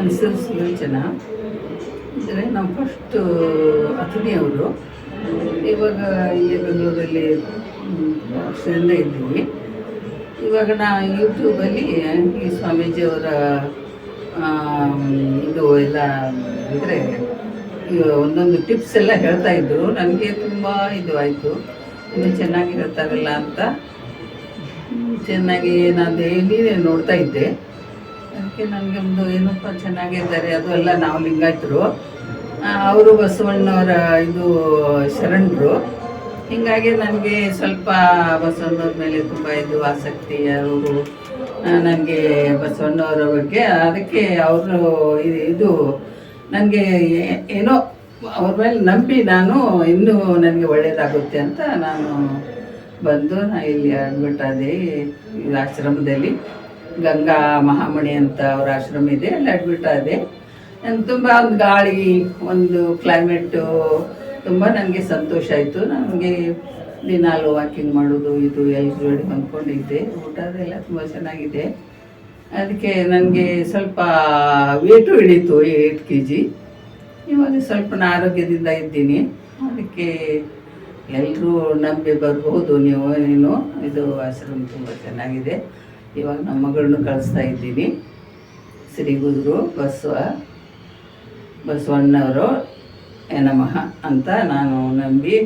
ನನ್ನ ಸುಲೋಚನ ಅಂದರೆ ನಾವು ಫಸ್ಟು ಅಥಣಿಯವರು ಇವಾಗ ಈ ಬೆಂಗಳೂರಲ್ಲಿ ವರ್ಷದಿಂದ ಇದ್ದೀವಿ. ಇವಾಗ ನಾ ಯೂಟ್ಯೂಬಲ್ಲಿ ಈ ಸ್ವಾಮೀಜಿಯವರ ಅವರ ಇದು ಎಲ್ಲ ಅಂದರೆ ಒಂದೊಂದು ಟಿಪ್ಸ್ ಎಲ್ಲ ಹೇಳ್ತಾ ಇದ್ರು. ನನಗೆ ತುಂಬ ಇದು ಆಯಿತು. ಇನ್ನು ಚೆನ್ನಾಗಿ ಹೇಳ್ತಾರಲ್ಲ ಅಂತ ಚೆನ್ನಾಗಿ ನಾನು ಡೈಲಿ ನೋಡ್ತಾ ಇದ್ದೆ. ಅದಕ್ಕೆ ನನಗೆ ಒಂದು ಏನಪ್ಪ ಚೆನ್ನಾಗಿದ್ದಾರೆ, ಅದು ಎಲ್ಲ ನಾವು ಲಿಂಗಾಯತರು. ಅವರು ಬಸವಣ್ಣವರ ಇದು ಶರಣರು. ಹೀಗಾಗಿ ನನಗೆ ಸ್ವಲ್ಪ ಬಸವಣ್ಣವ್ರ ಮೇಲೆ ತುಂಬ ಇದು ಆಸಕ್ತಿ, ಅವರು ನನಗೆ ಬಸವಣ್ಣವರ ಬಗ್ಗೆ. ಅದಕ್ಕೆ ಅವರು ಇದು ನನಗೆ ಏನೋ ಅವ್ರ ಮೇಲೆ ನಂಬಿ ನಾನು ಇನ್ನೂ ನನಗೆ ಒಳ್ಳೆಯದಾಗುತ್ತೆ ಅಂತ ನಾನು ಬಂದು ನಾ ಇಲ್ಲಿ ಅಡ್ಮಿಟ್ ಆದೆ ಆಶ್ರಮದಲ್ಲಿ. ಗಂಗಾ ಮಹಾಮಣಿ ಅಂತ ಅವ್ರ ಆಶ್ರಮ ಇದೆ, ಅಲ್ಲಿ ಅಡ್ಮಿಟ್ ಆದೆ. ನಾನು ತುಂಬ ಒಂದು ಗಾಳಿ, ಒಂದು ಕ್ಲೈಮೇಟು ತುಂಬ ನನಗೆ ಸಂತೋಷ ಆಯಿತು. ನನಗೆ ದಿನಾಲು ವಾಕಿಂಗ್ ಮಾಡೋದು, ಇದು ಎಲ್ಲರೂ ಜೋಡಿ ಹೊಂದ್ಕೊಂಡಿದ್ದೆ ಊಟ ಅದೆಲ್ಲ ತುಂಬ ಚೆನ್ನಾಗಿದೆ. ಅದಕ್ಕೆ ನನಗೆ ಸ್ವಲ್ಪ ವೇಟು ಇಳೀತು ಏಟ್ ಕೆ ಜಿ ಇವಾಗ ಸ್ವಲ್ಪ ನಾ ಆರೋಗ್ಯದಿಂದ ಇದ್ದೀನಿ. ಅದಕ್ಕೆ ಎಲ್ಲರೂ ನಂಬಿ ಬರ್ಬೋದು ನೀವು, ನೀನು. ಇದು ಆಶ್ರಮ ತುಂಬ ಚೆನ್ನಾಗಿದೆ. ಇವಾಗ ನಮ್ಮ ಮಗಳನ್ನೂ ಕಳಿಸ್ತಾ ಇದ್ದೀನಿ. ಶ್ರೀಗುರು ಬಸವ ಬಸವಣ್ಣವರು ನಮಃ ಅಂತ ನಾನು ನಂಬಿ